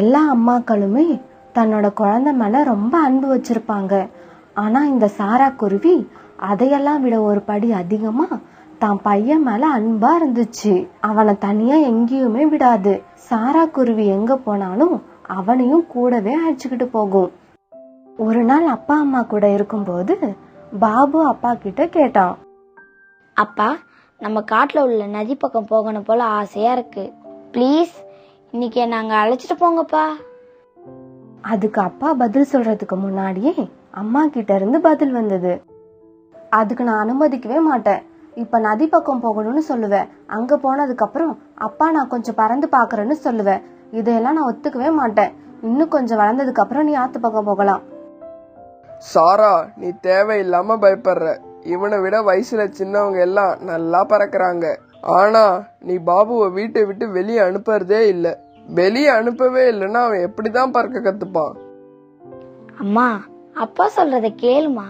எல்லா அம்மாக்களுமே தன்னோட குழந்தை மேலே ரொம்ப அன்பு வச்சிருப்பாங்க. ஆனால் இந்த சாரா குருவி அதையெல்லாம் விட ஒரு படி அதிகமாக தான் பையன் மேலே அன்பாக இருந்துச்சு. அவனை தனியாக எங்கேயுமே விடாது. சாரா குருவி எங்கே போனாலும் அவனையும் கூடவே அழைச்சிக்கிட்டு போகும். ஒரு நாள் அப்பா அம்மா கூட இருக்கும்போது பாபு அப்பா கிட்ட கேட்டான். அப்பா நம்ம காட்டில் உள்ள நதி பக்கம் போகணும் போல ஆசையாக இருக்கு. ப்ளீஸ் இன்னைக்கு என்ன அங்க அழைச்சிட்டு போங்கப்பா. அதுக்கு அப்பா பதில் சொல்றதுக்கு முன்னாடியே அம்மா கிட்ட இருந்து பதில் வந்தது. அதுக்கு நான் அனுமதிக்கவே மாட்டேன். இப்ப நதி பக்கம் போகணும்னு சொல்லுவேன் அங்க போனதுக்கு அப்புறம் அப்பா நான் கொஞ்சம் பறந்து பாக்குறேன்னு சொல்லுவேன் இதையெல்லாம் நான் ஒத்துக்கவே மாட்டேன். இன்னும் கொஞ்சம் வளர்ந்ததுக்கு அப்புறம் நீ ஆத்து பக்கம் போகலாம். சாரா நீ தேவையில்லாம பயப்படுற. இவனை விட வயசுல சின்னவங்க எல்லாம் நல்லா பறக்கறாங்க. ஆனா நீ பாபுவை வீட்டை விட்டு வெளியே அனுப்புறதே இல்ல. வெளியே அனுப்பவே இல்லைன்னா அவன் எப்படிதான் பறக்க கத்துப்பான்? அம்மா அப்பா சொல்றத கேளுமா.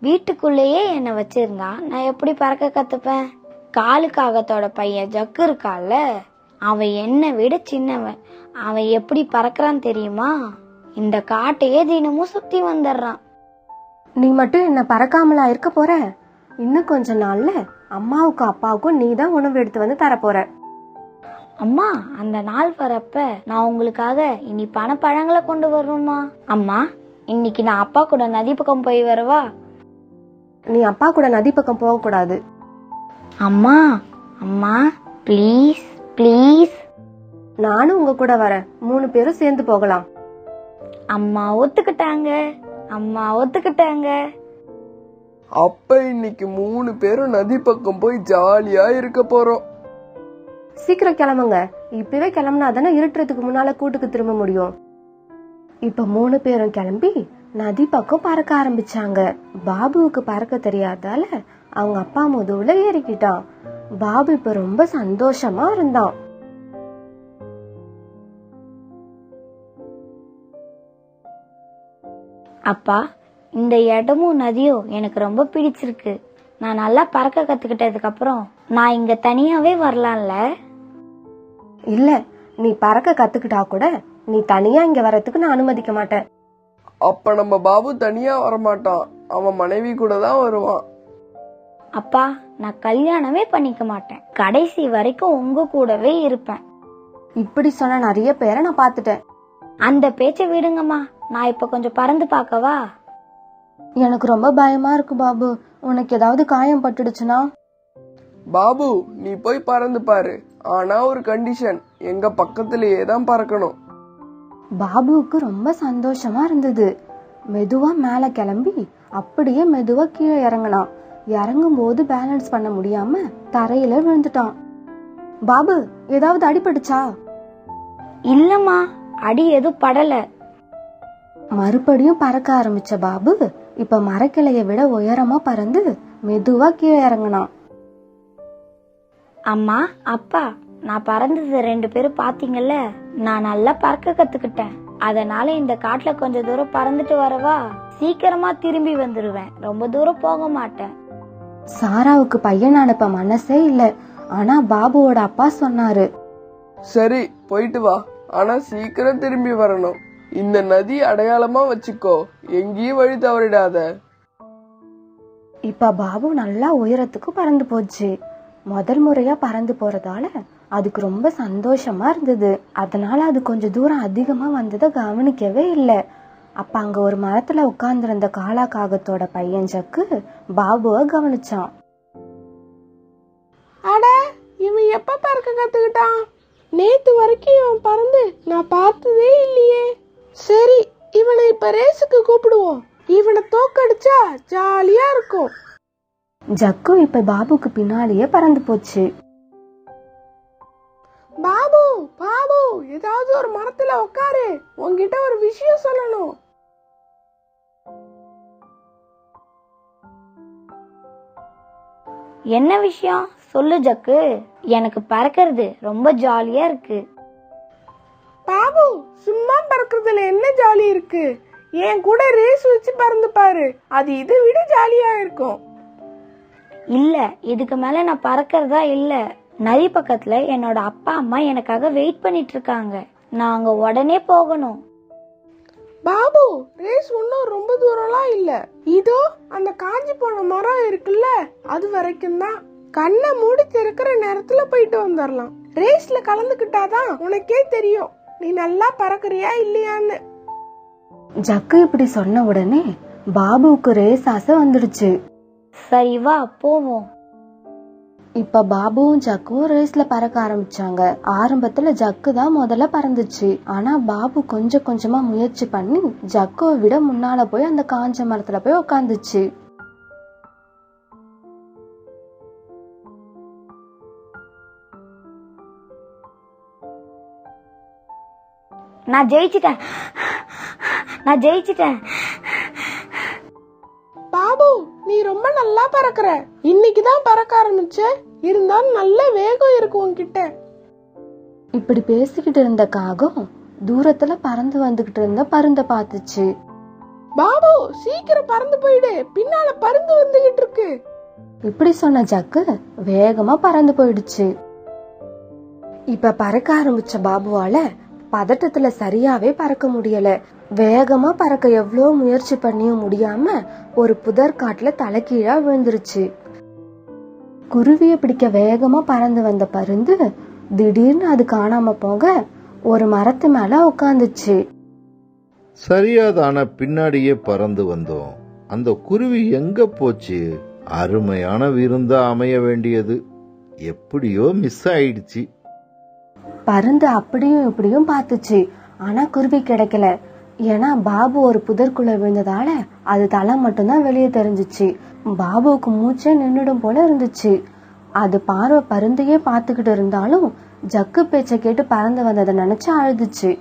வீட்டுக்குள்ளேயே என்ன வச்சிருந்தா நான் எப்படி பறக்க கத்துப்பேன்? காலுக்காகத்தோட பையன் ஜக்கு இருக்கால அவன் என்னை விட சின்னவன். அவன் எப்படி பறக்கறான் தெரியுமா? இந்த காட்டையே தினமும் சுத்தி வந்துடுறான். நீ மட்டும் என்ன பறக்காமலா இருக்க போற? இன்னும் கொஞ்ச நாள்ல அம்மாவுக்கும் அப்பாவுக்கும் நீ தான் உணவு எடுத்து வந்து தரப்போற அம்மா அந்த நாள் வரப்ப நான் உங்களுக்காக இனி பணப்பழங்களை கொண்டு வரணுமா அம்மா இன்னைக்கு நான் அப்பா கூட நதி பக்கம் போய் வரவா? நீ அப்பா கூட நதி பக்கம் போக கூடாது. அம்மா அம்மா ப்ளீஸ் ப்ளீஸ் நானும் உங்க கூட வரேன். மூணு பேரும் சேர்ந்து போகலாம். அம்மா ஒத்துக்கிட்டாங்க. அம்மா ஒத்துக்கிட்டாங்க. அப்ப இன்னைக்கு மூணு பேரும் நதி பக்கம் போய் ஜாலியா இருக்க போறோம். சீக்கிரம் கிளம்புங்க. இப்பவே கிளம்புனா தானே இருட்டுறதுக்கு முன்னால கூட்டுக்கு திரும்ப முடியும். இப்ப மூணு பேரும் கிளம்பி நதி பக்கம் பறக்க ஆரம்பிச்சாங்க. பாபுவுக்கு பறக்க தெரியாதால அவங்க அப்பா முதுவுல ஏறிக்கிட்டான். பாபு இப்ப ரொம்ப சந்தோஷமா இருந்தான். அப்பா இந்த இடமும் நதியும் எனக்கு ரொம்ப பிடிச்சிருக்கு. நான் நல்லா பறக்க கத்துக்கிட்டதுக்கு அப்புறம் நான் இங்க தனியாவே வரலாம்ல? இல்ல நீ பறக்க கத்துக்கிட்டா கூட நீ தனியா இங்க வரதுக்கு நான் அனுமதிக்க மாட்டேன். அப்ப நம்ம பாபு தனியா வரமாட்டான். அவன் மனைவி கூட தான் வருவான். அப்பா நான் கல்யாணமே பண்ணிக்க மாட்டேன். கடைசி வரைக்கும் உங்க கூடவே இருப்பேன். இப்படி சொன்ன நிறைய பேரை நான் பாத்துட்டேன் அந்த பேச்சை விடுங்கம்மா. நான் இப்ப கொஞ்சம் பறந்து பார்க்கவா? எனக்கு ரொம்ப பயமா இருக்கு பாபு. உனக்கு ஏதாவது காயம் பட்டுடுச்சுன்னா? பாபு நீ போய் பறந்து பாரு. ஆனா ஒரு கண்டிஷன் எங்க பக்கத்திலேயே தான் பறக்கணும். பாபுவுக்கு ரொம்ப சந்தோஷமா இருந்தது. மெதுவா மேல கிளம்பி அப்படியே மெதுவா கீழே இறங்கினான். இறங்கும் போது பேலன்ஸ் பண்ண முடியாம தரையில விழுந்துட்டான். பாபு ஏதாவது அடிபட்டுச்சா இல்லம்மா அடி எதுவும் படல. மறுபடியும் பறக்க ஆரம்பிச்ச பாபு இப்ப மரக்கிளைய விட உயரமா பறந்து மெதுவா கீழே இறங்கினான். அம்மா அப்பா நான் பறந்தது ரெண்டு பேரும் பாத்தீங்கல்ல? நான் நல்லா பறக்க கத்துக்கிட்டேன். அதனால இந்த காட்டுல கொஞ்ச தூரம் பறந்துட்டு வரவா? சீக்கிரமா திரும்பி வந்துருவேன். ரொம்ப தூரம் போக மாட்டேன். சாராவுக்கு பையன் அனுப்ப மனசே இல்ல. ஆனா பாபுவோட அப்பா சொன்னாரு. சரி போயிட்டு வா. ஆனா சீக்கிரம் திரும்பி வரணும். இந்த நதி அடையாளமா வச்சுக்கோ. எங்கேயும் வழி தவறிடாத. இப்ப பாபு நல்லா உயரத்துக்கு பறந்து போச்சு. முதல் முறையா பறந்து போறதால அதுக்கு ரொம்ப சந்தோஷமா இருந்தது. அதனால அது கொஞ்சம் தூரம் அதிகமா வந்ததை கவனிக்கவே இல்லை. அப்ப அங்க ஒரு மரத்துல உட்கார்ந்திருந்த காலா காகத்தோட பையன் ஜக்கு பாபுவை கவனிச்சான். அட இவன் எப்ப பறக்க கத்துக்கிட்டான்? நேத்து வரைக்கும் இவன் பறந்து நான் பார்த்ததே இல்லையே. சரி இவனை இப்ப ரேஸுக்கு கூப்பிடுவோம். இவனை தோக்கடிச்சா ஜாலியா இருக்கும். ஜக்கு இப்ப பாபுக்கு பின்னாடியே பறந்து போச்சு. பாபு பாபு ஏதாவது ஒரு மரத்துல உட்காரு உன்கிட்ட ஒரு விஷயம் சொல்லணும். என்ன விஷயம்? சொல்லு ஜக்கு. எனக்கு பறக்கிறது ரொம்ப ஜாலியா இருக்கு. பாபு சும்மா பறக்கிறதுல என்ன ஜாலி இருக்கு? என் கூட ரேஸ் வச்சு பறந்து பாரு. அது இதை விட ஜாலியா இருக்கும். இல்ல இதுக்கு மேல நான் பறக்கிறதா இல்ல. நதி பக்கத்துல என்னோட அப்பா அம்மா எனக்காக வெயிட் பண்ணிட்டு இருக்காங்க நாங்க உடனே போகணும். பாபு ரேஸ் ஒன்றும் ரொம்ப தூரம்லாம் இல்ல. இதோ அந்த காஞ்சி போன மரம் இருக்குல்ல அது வரைக்கும் தான். கண்ணை மூடி திறக்கிற நேரத்துல போயிட்டு வந்துடலாம் ரேஸ்ல கலந்துக்கிட்டாதான் உனக்கே தெரியும். நீ நல்லா பறக்குறியா இல்லையான்னு. ஜக்கு இப்படி சொன்ன உடனே பாபுவுக்கு ரேஸ் ஆசை வந்துடுச்சு. சரி வா போவோம். இப்ப பாபுவும் ஜக்கும் ரேஸ்ல பறக்க ஆரம்பிச்சாங்க. ஆரம்பத்துல ஜக்கு தான் முதல்ல பறந்துச்சு. ஆனா பாபு கொஞ்சம் கொஞ்சமா முயற்சி பண்ணி ஜக்குவை விட முன்னால போய் அந்த காஞ்ச மரத்துல போய் உக்காந்துச்சு. நான் ஜெயிச்சிட்டேன். நான் ஜெயிச்சிட்டேன். பாபு நீ ரொம்ப நல்லா பறக்குற. இன்னைக்கு தான் பறக்க ஆரம்பிச்ச. இருந்தாலும் நல்ல வேகம் இருக்கு உன்கிட்ட. இப்படி பேசிக்கிட்டு இருந்த காகம் தூரத்துல பறந்து வந்துகிட்டு இருந்த பருந்த பார்த்துச்சு. பாபு சீக்கிரம் பறந்து போயிடு. பின்னால பருந்து வந்துகிட்டு இருக்கு. இப்படி சொன்ன ஜக்கு வேகமா பறந்து போயிடுச்சு. இப்ப பறக்க ஆரம்பிச்ச பாபுவால பதட்டத்துல சரியாவே பறக்க முடியல. வேகமா பறக்க எவ்வளோ முயற்சி பண்ணியும் முடியாம ஒரு புதர்காட்டுல தலைகீழா விழுந்துருச்சு. குருவிய பிடிக்க வேகமா பறந்து வந்த பருந்து திடீர்னு அது காணாம போக ஒரு மரத்து மேல உட்காந்துச்சு சரியாதான பின்னாடியே பறந்து வந்தோம். அந்த குருவி எங்க போச்சு? அருமையான விருந்தா அமைய வேண்டியது. எப்படியோ மிஸ் ஆயிடுச்சு. பருந்து அப்படியும் இப்படியும் பார்த்துச்சு. ஆனா குருவி கிடைக்கல. ஏன்னா பாபு ஒரு புதற்குள்ள விழுந்ததால அது தலை மட்டும்தான் வெளியே தெரிஞ்சிச்சு. பாபுவுக்கு மூச்சே நின்றுடும் போல இருந்துச்சு. அது பார்வை பருந்தையே பார்த்துக்கிட்டு இருந்தாலும் ஜக்கு பேச்ச கேட்டு பறந்து வந்ததை நினைச்சு அழுதுச்சு.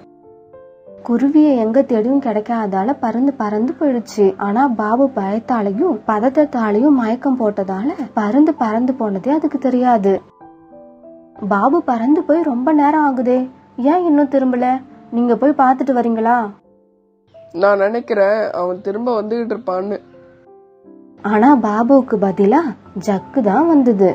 குருவியை எங்க தேடியும் கிடைக்காததால பறந்து பறந்து போயிடுச்சு. ஆனா பாபு பயத்தாலையும் பதட்டத்தாலையும் மயக்கம் போட்டதால பறந்து பறந்து போனதே அதுக்கு தெரியாது. பாபு பறந்து போய் ரொம்ப நேரம் ஆகுதே. ஏன் இன்னும் திரும்பல? நீங்க போய் பார்த்துட்டு வரீங்களா? நான் நினைக்கிறேன் அவன் திரும்ப வந்துகிட்டு இருப்பான்னு. ஆனா பாபுவுக்கு பதிலா ஜக்கு தான் வந்தது.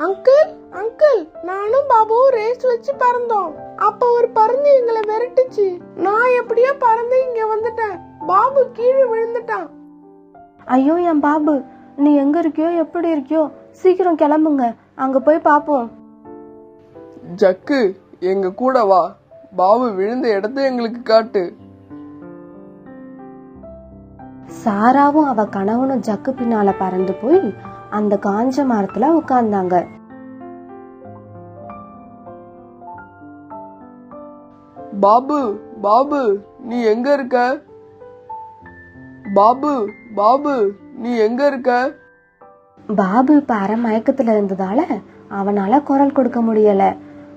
அங்கிள் அங்கிள் நானும் பாபுவும் ரேஸ் வச்சு பறந்தோம். அப்ப ஒரு பருந்து எங்களை விரட்டுச்சு. நான் எப்படியோ பறந்து இங்க வந்துட்டேன். பாபு கீழே விழுந்துட்டான். ஐயோ என் பாபு நீ எங்க இருக்கியோ எப்படி இருக்கியோ சீக்கிரம் கிளம்புங்க. அங்க போய் பாப்போம். ஜக்கு எங்க கூட வா. பாபு விழுந்த இடத்த எங்களுக்கு காட்டு. சாராவும் அவ கணவனும் ஜக்கு பின்னால பறந்து போய் அந்த காஞ்ச மரத்துல உட்கார்ந்தாங்க பாபு பாபு நீ எங்க இருக்க? பாபு பாபு நீ எங்க இருக்க? பாபு இப்ப அரை மயக்கத்துல இருந்ததால அவனால குரல் கொடுக்க முடியல.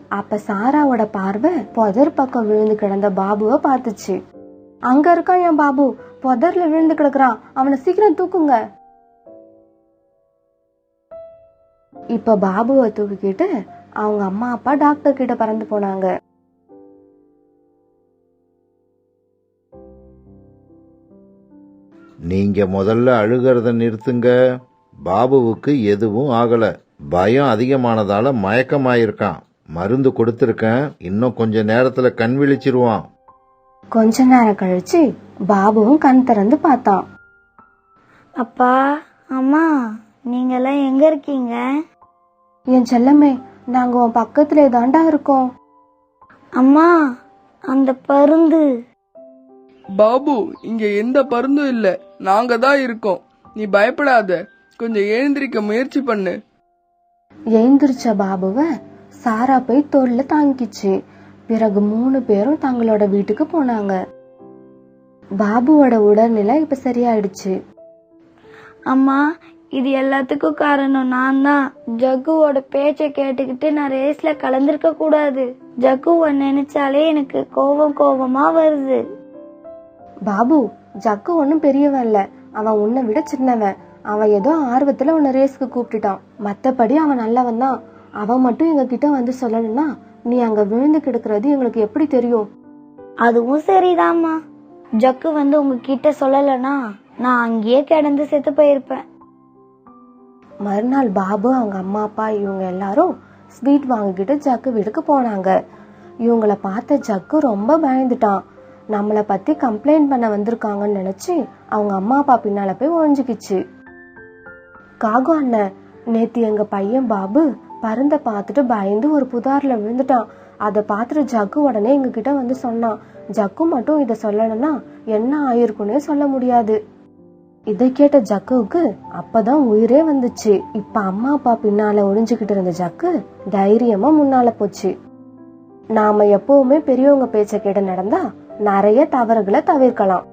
அப்ப சாராவோட பார்வை புதர் பக்கம் விழுந்து கிடந்த பாபுவை பார்த்துச்சு. அங்க இருக்கான் என் பாபு? புதர்ல விழுந்து கிடக்குறான் அவனை சீக்கிரம் தூக்குங்க. இப்ப பாபுவை தூக்கிக்கிட்டு அவங்க அம்மா அப்பா டாக்டர் கிட்ட பறந்து போனாங்க. நீங்க முதல்ல அழுகிறத நிறுத்துங்க. பாபுவுக்கு எதுவும் ஆகல. பயம் அதிகமானதால மயக்கமாயிருக்கான். மருந்து கொடுத்திருக்கேன். இன்னும் கொஞ்ச நேரத்துல கண் விழிச்சிருவான். கொஞ்ச நேரம் கழிச்சு பாபுவும் கண் திறந்து பார்த்தான். அப்பா அம்மா நீங்கெல்லாம் எங்க இருக்கீங்க? என் செல்லமே நாங்க உன் பக்கத்துல தாண்டா இருக்கோம். அம்மா அந்த பருந்து. பாபு இங்க எந்த பருந்தும் இல்ல. நாங்க தான் இருக்கோம். நீ பயப்படாத. கொஞ்சம் எழுந்திருக்க முயற்சி பண்ணு. எழுந்திருச்ச பாபுவ சாரா போய் தோல்ல தாங்கிச்சு. பிறகு மூணு பேரும் தங்களோட வீட்டுக்கு போனாங்க. பாபுவோட உடல்நிலை இப்ப சரியாயிடுச்சு. அம்மா இது எல்லாத்துக்கும் காரணம் நான் தான் ஜக்குவோட பேச்சை கேட்டுக்கிட்டு நான் ரேஸ்ல கலந்திருக்க கூடாது. ஜக்குவை நினைச்சாலே எனக்கு கோபம் கோபமா வருது. பாபு ஜக்கு ஒன்னும் பெரியவன் இல்ல. அவன் உன்னை விட சின்னவன். அவன் ஏதோ ஆர்வத்துல உன்னை ரேஸ்க்கு கூப்பிட்டுட்டான். மத்தபடி அவன் நல்லவன் தான் அவன் மட்டும் எங்க கிட்ட வந்து சொல்லணும்னா நீ அங்க விழுந்து கிடக்குறது எங்களுக்கு எப்படி தெரியும்? அதுவும் சரிதாம்மா. ஜக்கு வந்து உங்ககிட்ட சொல்லலைன்னா நான் அங்கேயே கிடந்து செத்து போயிருப்பேன். மறுநாள் பாபு அவங்க அம்மா அப்பா இவங்க எல்லாரும் ஸ்வீட் வாங்கிக்கிட்டு ஜக்கு வீட்டுக்கு போனாங்க. இவங்கள பார்த்த ஜக்கு ரொம்ப பயந்துட்டான். நம்மளை பத்தி கம்ப்ளைண்ட் பண்ண வந்திருக்காங்கன்னு நினைச்சு அவங்க அம்மா அப்பா பின்னால போய் ஒழிஞ்சுக்கிச்சு காகு அண்ணன் நேத்து எங்க பையன் பாபு பருந்த பார்த்துட்டு பயந்து ஒரு புதாரில் விழுந்துட்டான். அதை பார்த்துட்டு ஜக்கு உடனே எங்ககிட்ட வந்து சொன்னான். ஜக்கு மட்டும் இதை சொல்லணும்னா என்ன ஆயிருக்குன்னே சொல்ல முடியாது. இதை கேட்ட ஜக்குவுக்கு அப்பதான் உயிரே வந்துச்சு. இப்ப அம்மா அப்பா பின்னால ஒழிஞ்சுக்கிட்டு இருந்த ஜக்கு தைரியமா முன்னால போச்சு. நாம எப்பவுமே பெரியவங்க பேச்ச கேட்டு நடந்தா நிறைய தவறுகளை தவிர்க்கலாம்.